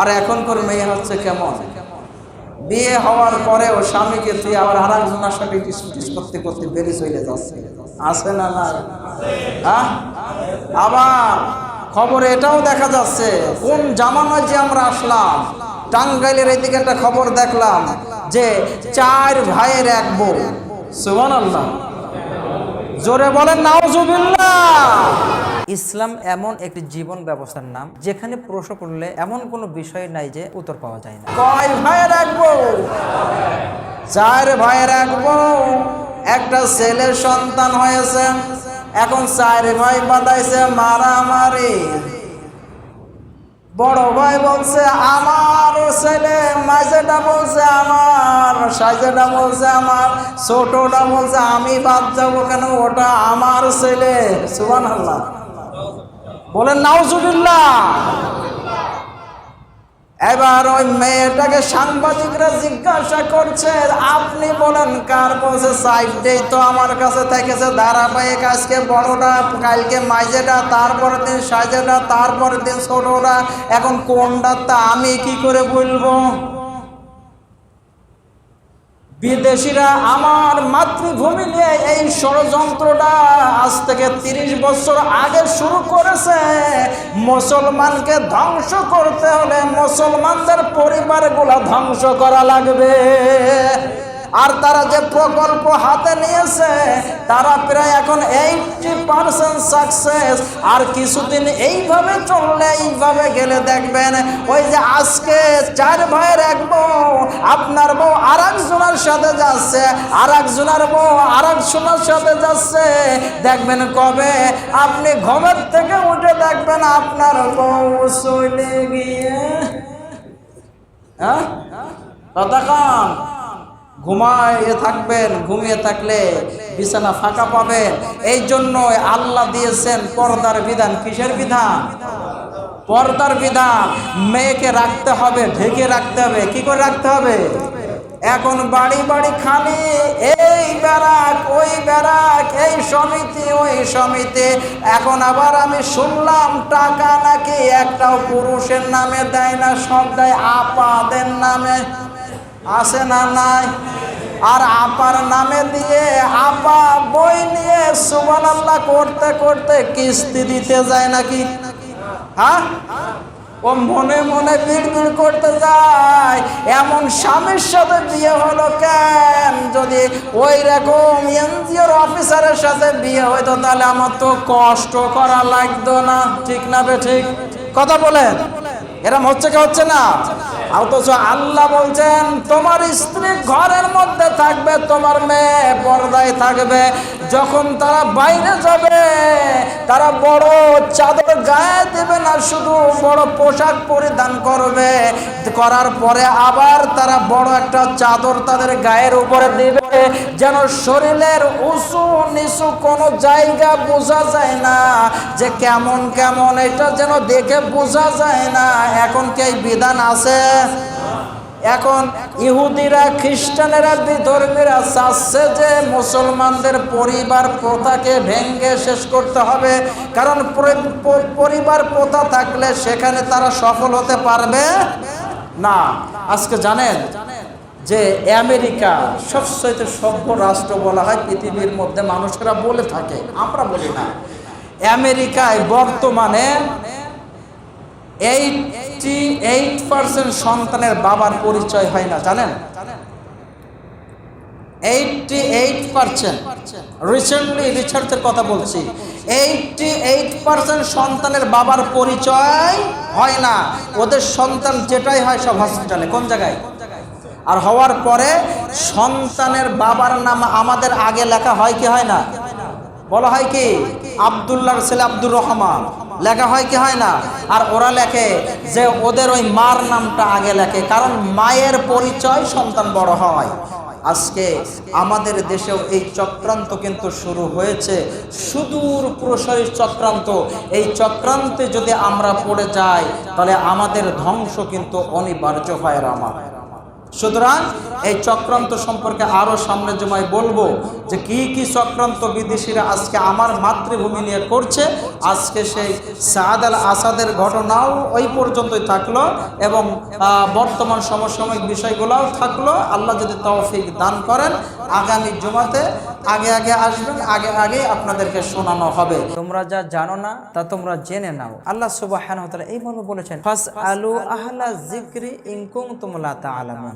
আর এখনকার মেয়ে হচ্ছে কেমন? বিয়ে হওয়ার পরেও স্বামীকে তুই আবার আর একজনের সাথে ডিসকুটিস করতে করতে বেরিয়ে চলে যাচ্ছে। আছে না না হ্যাঁ? আবার খবরে এটাও দেখা যাচ্ছে, কোন জামানায় যে আমরা আসলাম, টাঙ্গাইলের এদিকে একটা খবর দেখলাম যে চার ভাইয়ের এক বউ। সুবান আল্লাহ জোরে বলেন, নাউজুবিল্লাহ। ইসলাম এমন একটি জীবন ব্যবস্থার নাম, যেখানে প্রশ্ন করলে এমন কোনো বিষয় নাই যে উত্তর পাওয়া যায় না। কয় ভাইয়ের এক বউ? চার ভাইয়ের এক বউ। একটা ছেলের সন্তান হয়েছে, এখন চার ভাই বাঁধাইছে মারামারি। বড় ভাই বলছে, আমার ছেলে মাঝেটা বলছে আমার, সাইজেটা বলছে আমার, ছোটটা বলছে আমি বাদ যাব কেন? ওটা আমার ছেলে। সুবান আল্লাহ বলেন, নাউজুবিল্লাহ। এবার ওই মেয়েটাকে সাংবাদিকরা জিজ্ঞাসা করছে, আপনি বলেন, কার বলছে সাইডেই তো আমার কাছে থেকেছে, ধারাবাহিক আজকে বড়টা, কালকে মাইজেটা, তারপরের দিন সাইজেটা, তারপরের দিন ছোটটা, এখন কোনটা তা আমি কি করে বলব? বিদেশিরা আমার মাতৃভূমি নিয়ে এই ষড়যন্ত্রটা আজ থেকে তিরিশ বছর আগে শুরু করেছে। মুসলমানকে ধ্বংস করতে হলে মুসলমানদের পরিবারগুলো ধ্বংস করা লাগবে। আর তারা যে প্রকল্প হাতে নিয়েছে, তারা প্রায় এখন এইটটি পার্সেন্ট সাকসেস আর কিছুদিন এইভাবে চললে এইভাবে গেলে দেখবেন, ওই যে আজকে চার ভাইয়ের এক বউ, আপনার বউ আর একজনের সাথে যাচ্ছে আর একজনের বউ আর একজনের সাথে যাচ্ছে। দেখবেন কবে? আপনি ঘুমের থেকে উঠে দেখবেন আপনার বউ চলে গিয়ে হ্যাঁ? কতক্ষণ ঘুমায় থাকবেন, ঘুমিয়ে থাকলে বিছানা ফাঁকা পাবেন। এই জন্য আল্লাহ দিয়েছেন পর্দার বিধান। কিসের বিধান? পর্দার বিধান। মেয়েকে রাখতে হবে, ঢেকে রাখতে হবে। কি করে রাখতে হবে? এখন বাড়ি বাড়ি খালি। এই ব্যারাক, ওই ব্যারাক, এই সমিতি, ওই সমিতি। এখন আবার আমি শুনলাম, টাকা নাকি একটাও পুরুষের নামে দেয় না, সব দেয় আপাদের নামে। আছে না নাই? আর আপার নামে দিয়ে, আপা বই নিয়ে সুবান আল্লাহ করতে করতে কিস্তি দিতে যায় নাকি? হ্যাঁ? ও মনে মনে বিড় বিড় করতে যায়। এমন স্বামীর সাথে বিয়ে হলো কেন? যদি ওই রকম এনজিওর অফিসারের সাথে বিয়ে হইতো, তাহলে আমার তো কষ্ট করা লাগতো না। ঠিক না বে ঠিক? কথা বলেন। এরম হচ্ছে কি হচ্ছে না? অথচ আল্লাহ বলছেন, তোমার স্ত্রী ঘরের মধ্যে থাকবে, তোমার মেয়ে পর্দায় থাকবে। যখন তারা বাইরে যাবে, তারা বড় চাদর গায়ে দেবে না, শুধু বড় পোশাক পরিধান করবে। করার পরে আবার তারা বড় একটা চাদর তাদের গায়ের উপরে দেবে, যেন শরীরের উঁচু নিচু কোনো জায়গা বোঝা যায় না, যে কেমন কেমন, এটা যেন দেখে বোঝা যায় না। এখন কি বিধান আছে? এখন ইহুদিরা, খ্রিস্টানেরা, বিধর্মীরা চাচ্ছে যে মুসলমানদের পরিবার প্রথাকে ভেঙ্গে শেষ করতে হবে। কারণ পরিবার প্রথা থাকলে সেখানে তারা সফল হতে পারবে না। আজকে জানেন যে আমেরিকা সবচেয়ে সভ্য রাষ্ট্র বলা হয়, পৃথিবীর মধ্যে মানুষেরা বলে থাকে, আমরা বলি না। আমেরিকায় বর্তমানে এইটি এইট পার্সেন্ট সন্তানের বাবার পরিচয় হয় না, জানেন? এইটটি এইট পার্সেন্ট রিসেন্টলি রিসার্চের কথা বলছি। এইটটি এইট পার্সেন্ট সন্তানের বাবার পরিচয় হয় না। ওদের সন্তান যেটাই হয় সব হসপিটালে কোন জায়গায়? আর হওয়ার পরে সন্তানের বাবার নাম আমাদের আগে লেখা হয় কি হয় না? বলা হয় কি? আবদুল্লাহর ছেলে আব্দুর রহমান। লেখা হয় কি হয় না? আর ওরা লেখে যে ওদের ওই মার নামটা আগে লেখে, কারণ মায়ের পরিচয় সন্তান বড় হয়। আজকে আমাদের দেশেও এই চক্রান্ত কিন্তু শুরু হয়েছে। সুদূর প্রসারী চক্রান্ত। এই চক্রান্তে যদি আমরা পড়ে যাই, তাহলে আমাদের ধ্বংস কিন্তু অনিবার্য হয় আমার সুতরাং এই চক্রান্ত সম্পর্কে আরও সামনে জমায় বলব যে কি কি চক্রান্ত বিদেশিরা আজকে আমার মাতৃভূমি নিয়ে করছে, আজকে সেই সাদ আল আসাদের ঘটনাও ওই পর্যন্তই থাকল এবং বর্তমান সমসাময়িক বিষয়গুলোও থাকল। আল্লাহ যদি তৌফিক দান করেন, আগামী জুমাতে আগে আগে আসবেন, আগে আগে আপনাদেরকে শোনানো হবে। তোমরা যা জানো না, তা তোমরা জেনে নাও। আল্লাহ সুবাহ এই মর্মে বলেছেন ফাস আলু আহলা জিক্রি ইনকুম তোমলা তা আলামুন